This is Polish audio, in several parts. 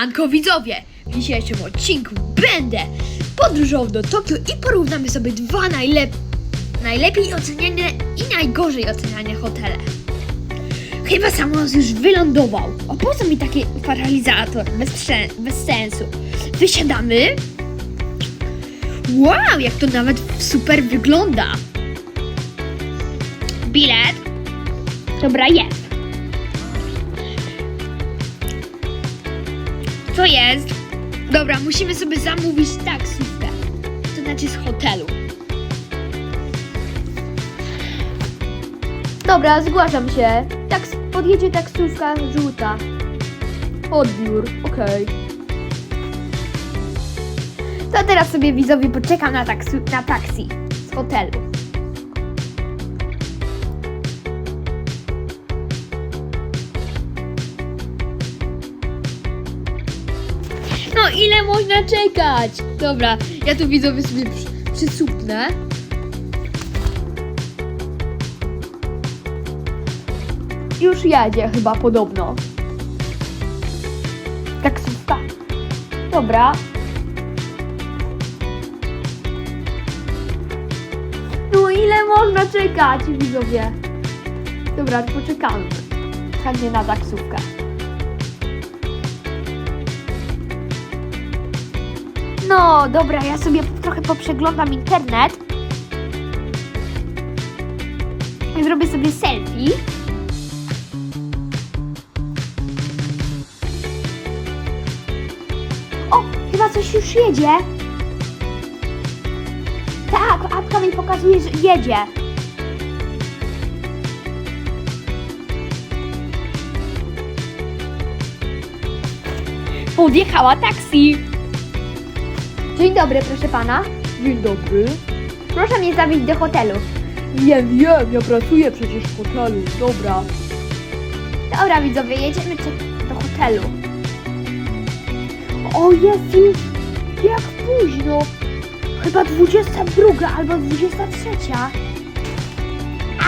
Anko widzowie, w dzisiejszym odcinku będę podróżował do Tokio i porównamy sobie dwa najlep najlepiej oceniane i najgorzej oceniane hotele. Chyba samolot już wylądował. A po co mi taki paralizator? Bez, bez sensu. Wysiadamy. Wow, jak to nawet super wygląda. Bilet. Dobra, jest. Co jest? Dobra, musimy sobie zamówić taksówkę. To znaczy z hotelu. Dobra, zgłaszam się. Taks podjedzie taksówka żółta. Odbiór, okej. To teraz sobie widzowie poczekam na, taksu- na taksi z hotelu. Ile można czekać? Dobra, ja tu widzowie sobie przy, przysupnę. Już jedzie chyba podobno. Taksówka. Dobra. No ile można czekać, widzowie? Dobra, poczekamy. Chętnie na taksówkę. No, dobra, ja sobie trochę poprzeglądam internet. Zrobię sobie selfie. O, chyba coś już jedzie. Tak, apka mi pokazuje, że jedzie. Podjechała taksi. Dzień dobry, proszę pana. Dzień dobry. Proszę mnie zawieźć do hotelu. Wiem, wiem, ja pracuję przecież w hotelu. Dobra. Dobra, widzowie, jedziemy do hotelu. O, jest już jak późno. Chyba 22 albo 23.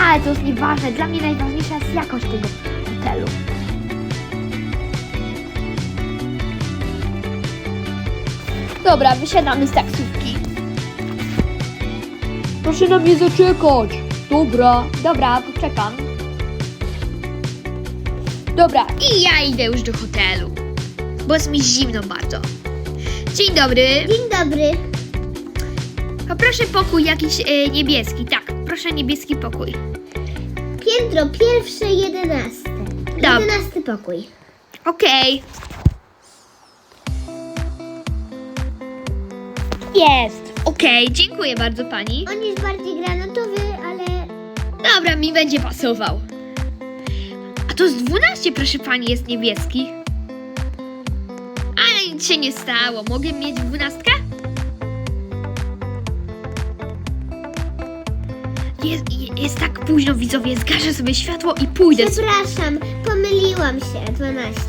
Ale to jest nieważne. Dla mnie najważniejsza jest jakość tego hotelu. Dobra, wysiadamy z taksówki. Proszę na mnie zaczekać. Dobra. Dobra, poczekam. Dobra, i ja idę już do hotelu. Bo jest mi zimno bardzo. Dzień dobry. Dzień dobry. Poproszę pokój jakiś e, niebieski. Tak, proszę niebieski pokój. Piętro pierwsze, jedenaste. Dobra. Jedenasty pokój. Okej. Jest. Okej, dziękuję bardzo pani. On jest bardziej granatowy, ale Dobra, mi będzie pasował. A to z 12, proszę pani, jest niebieski. Ale nic się nie stało. Mogę mieć dwunastkę? Jest, jest tak późno, widzowie. Zgaszę sobie światło i pójdę. przepraszam, pomyliłam się. 12.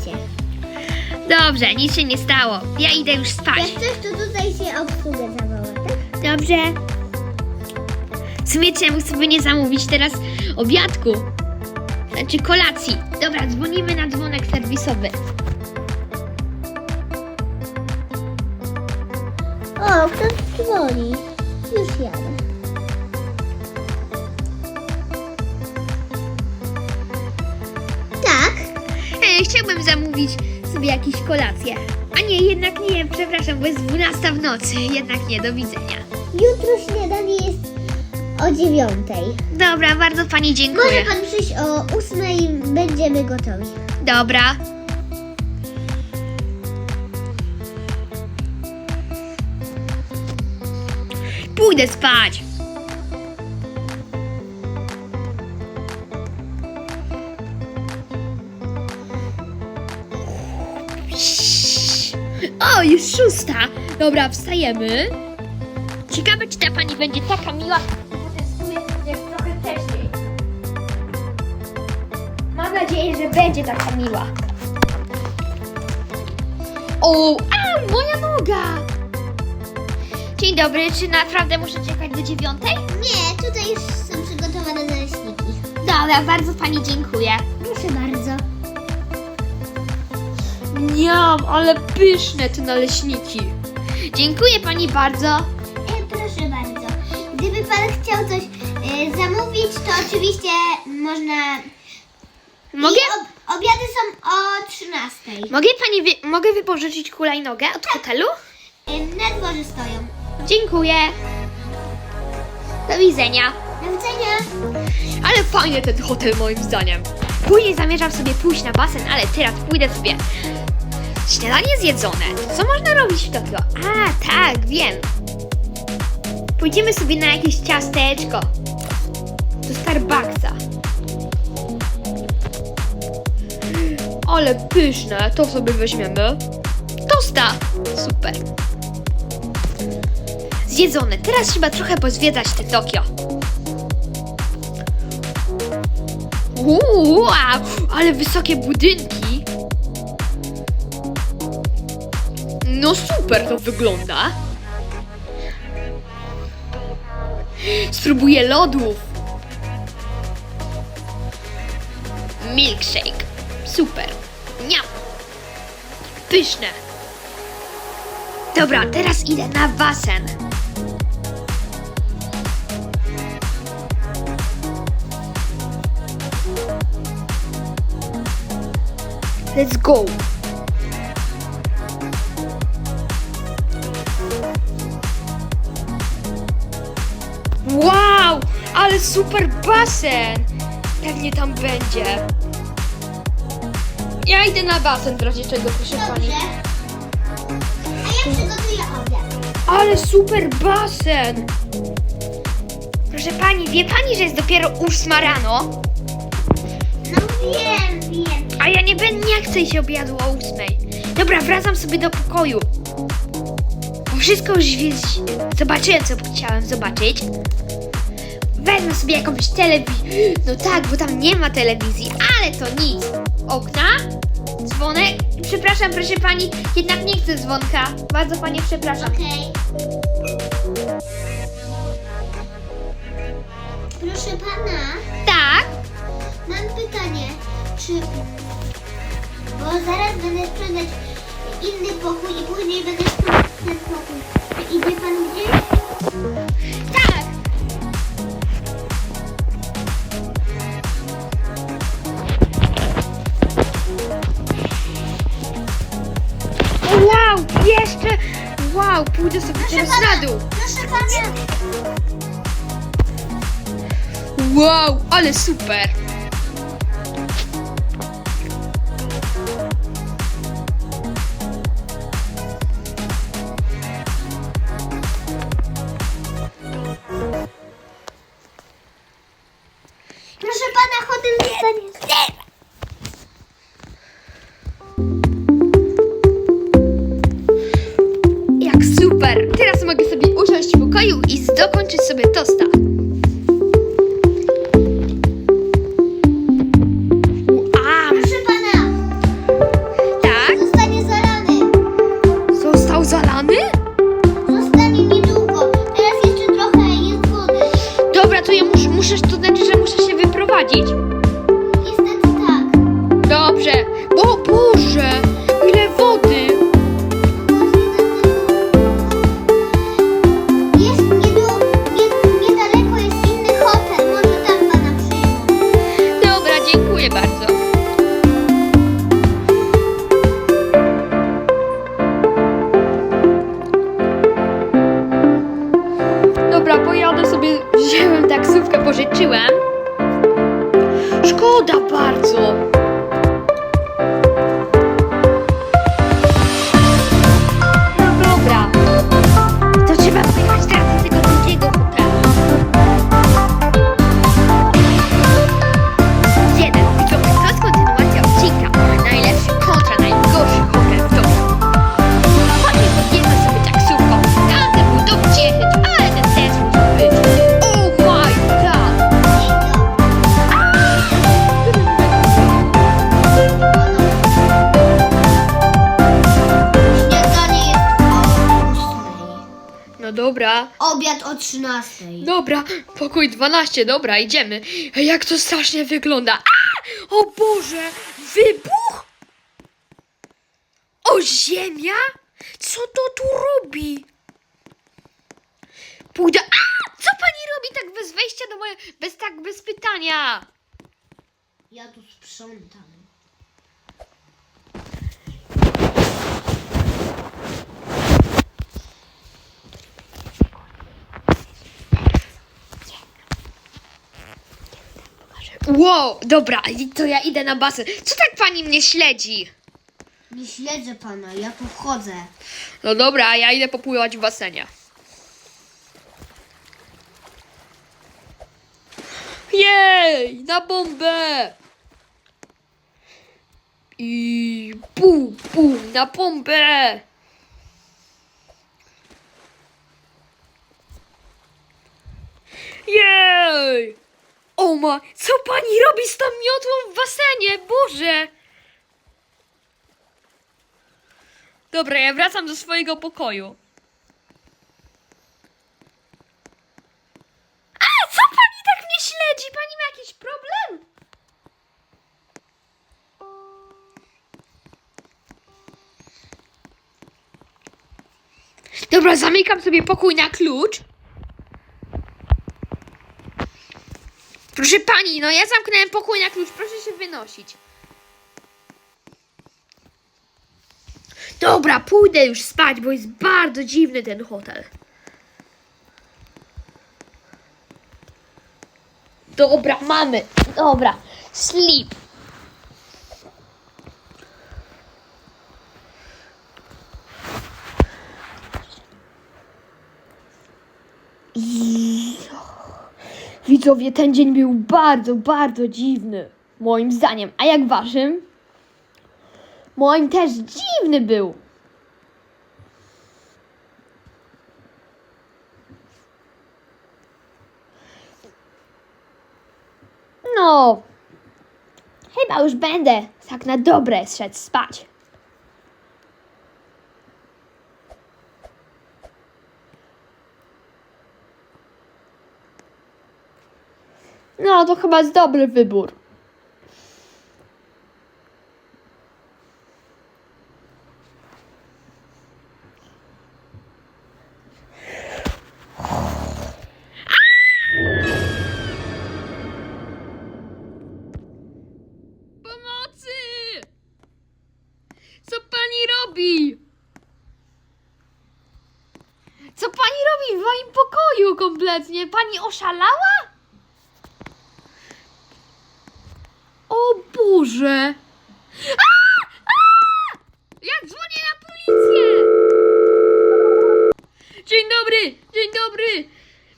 Dobrze, nic się nie stało. Ja idę już spać. Jak coś, to tutaj się obsługę zawoła, tak? Dobrze. W sumie czemu sobie nie zamówić teraz obiadku? Znaczy kolacji. Dobra, dzwonimy na dzwonek serwisowy. O, ktoś dzwoni. Już jadę. Tak? E, chciałbym zamówić sobie jakieś kolację. A nie, jednak nie, przepraszam, bo jest 12 w nocy. Jednak nie, do widzenia. Jutro śniadanie jest o dziewiątej. Dobra, bardzo pani Może dziękuję. pan przyjść o ósmej i będziemy gotowi. Dobra. Pójdę spać. O, już szósta. Dobra, wstajemy. Ciekawe, czy ta pani będzie taka miła. Jak trochę wcześniej. Mam nadzieję, że będzie taka miła. O, a, moja noga! Dzień dobry, czy naprawdę muszę czekać do dziewiątej? Nie, tutaj już są przygotowane naleśniki. Dobra, bardzo pani dziękuję. Proszę bardzo. Niam, ale pyszne te naleśniki. Dziękuję pani bardzo. E, proszę bardzo. Gdyby pan chciał coś e, zamówić, to oczywiście można. Mogę, I ob, obiady są o 13. mogę pani wy, mogę wypożyczyć hulajnogę od hotelu? E, na dworze stoją. Dziękuję. Do widzenia. Do widzenia. Ale fajny ten hotel moim zdaniem. Później zamierzam sobie pójść na basen, ale teraz pójdę sobie. Śniadanie zjedzone. Co można robić w Tokio? A, tak, wiem. Pójdziemy sobie na jakieś ciasteczko. Do Starbucksa. Ale pyszne, to sobie weźmiemy. Tosta. Super. Zjedzone. Teraz trzeba trochę pozwiedzać te Tokio. Uuu, ale wysokie budynki. No super to wygląda. Spróbuję lodów. Milkshake. Super. Niam. Pyszne. Dobra, teraz idę na basen. Let's go. Wow, ale super basen. Pewnie tam będzie. Ja idę na basen w razie czego, proszę pani. Dobrze. A ja przygotuję obiad. Ale super basen. Proszę pani, wie pani, że jest dopiero ósma rano? No wiem, wiem. A ja nie będę, nie chcę iść obiadu o ósmej. Dobra, wracam sobie do pokoju. Bo wszystko już zobaczyłem, co chciałem zobaczyć. Wezmę sobie jakąś telewizję. No tak, bo tam nie ma telewizji, ale to nic. Okna, dzwonek. Przepraszam, proszę pani, jednak nie chcę dzwonka. Bardzo pani przepraszam. Okej. Proszę pana, Tak? mam pytanie. Czy. Bo zaraz będę sprzedać inny pokój i później będę sprzedać ten pokój. Idzie pan gdzieś? Tak. Wow, jeszcze! Wow, pójdę sobie teraz na dół. Proszę pana. Wow, ale super! Super! Teraz mogę sobie usiąść w pokoju i dokończyć sobie tosta. Dobra. Obiad o 13. Dobra, pokój 12, dobra, idziemy. Jak to strasznie wygląda. A! O Boże! Wybuch! O ziemia? Co to tu robi? Pójdę. A! Co pani robi tak bez wejścia do mojej. bez tak bez pytania? Ja tu sprzątam. Wow, dobra, to ja idę na basen. Co tak pani mnie śledzi? Nie śledzę pana, ja tu wchodzę. No dobra, ja idę popływać w basenie. Jej, na bombę! I bum, bum, na bombę! Jej! O ma, co pani robi z tą miotłą w basenie? Boże! Dobra, ja wracam do swojego pokoju. A, co pani tak mnie śledzi? Pani ma jakiś problem? Dobra, zamykam sobie pokój na klucz. Proszę pani, no ja zamknąłem pokój na klucz, proszę się wynosić. Dobra, pójdę już spać, bo jest bardzo dziwny ten hotel. Dobra, mamy. Dobra, sleep. I- Widzowie, ten dzień był bardzo, bardzo dziwny. Moim zdaniem. A jak waszym? Moim też dziwny był. No, chyba już będę tak na dobre szedł spać. No, to chyba jest dobry wybór. Co pani robi? Co pani robi w moim pokoju kompletnie? Pani oszalała? Boże! A! A! Ja dzwonię na policję! Dzień dobry, dzień dobry!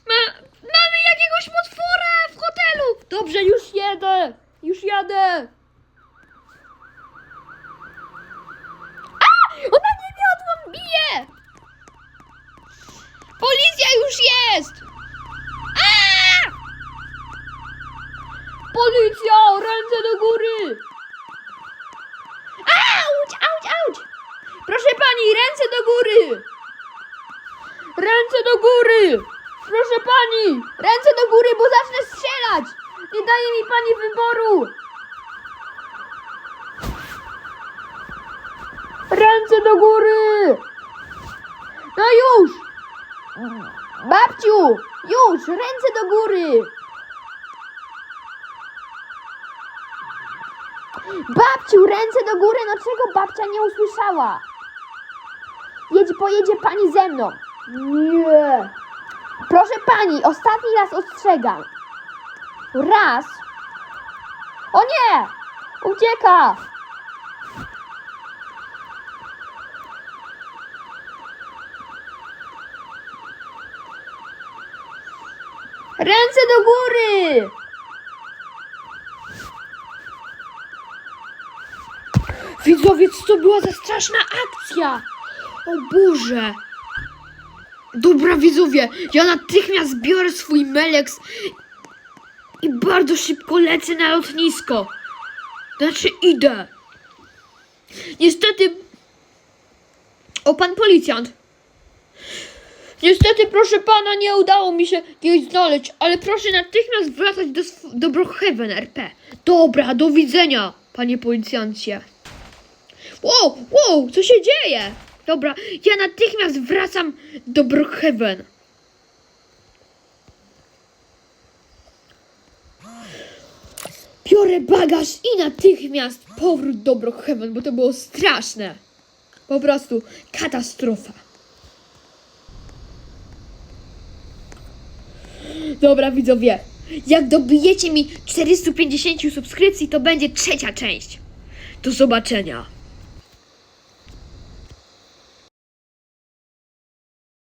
Ma, mamy jakiegoś potwora w hotelu! Dobrze, już jedę! Już jadę! A! Ona mnie miotłą bije! Policja już jest! A! Policja! Ręce do góry! Auć, auć, auć! Proszę pani, ręce do góry! Ręce do góry! Proszę pani! Ręce do góry, bo zacznę strzelać! Nie daje mi pani wyboru! Ręce do góry! No już! Babciu! Już! Ręce do góry! Babciu, ręce do góry! No czego babcia nie usłyszała? Jedzie, pojedzie pani ze mną. Nie. Proszę pani, ostatni raz ostrzegam. Raz. O nie! Ucieka! Ręce do góry! Widzowie, co to była za straszna akcja? O Boże! Dobra, widzowie, ja natychmiast biorę swój meleks i bardzo szybko lecę na lotnisko. Znaczy, idę. Niestety. O, pan policjant. Niestety, proszę pana, nie udało mi się jej znaleźć, ale proszę natychmiast wracać do, do Brookhaven RP. Dobra, do widzenia, panie policjancie. Wow, wow, co się dzieje? Dobra, ja natychmiast wracam do Brookhaven. Biorę bagaż i natychmiast powrót do Brookhaven, bo to było straszne. Po prostu katastrofa. Dobra, widzowie. Jak dobijecie mi 450 subskrypcji, to będzie trzecia część. Do zobaczenia.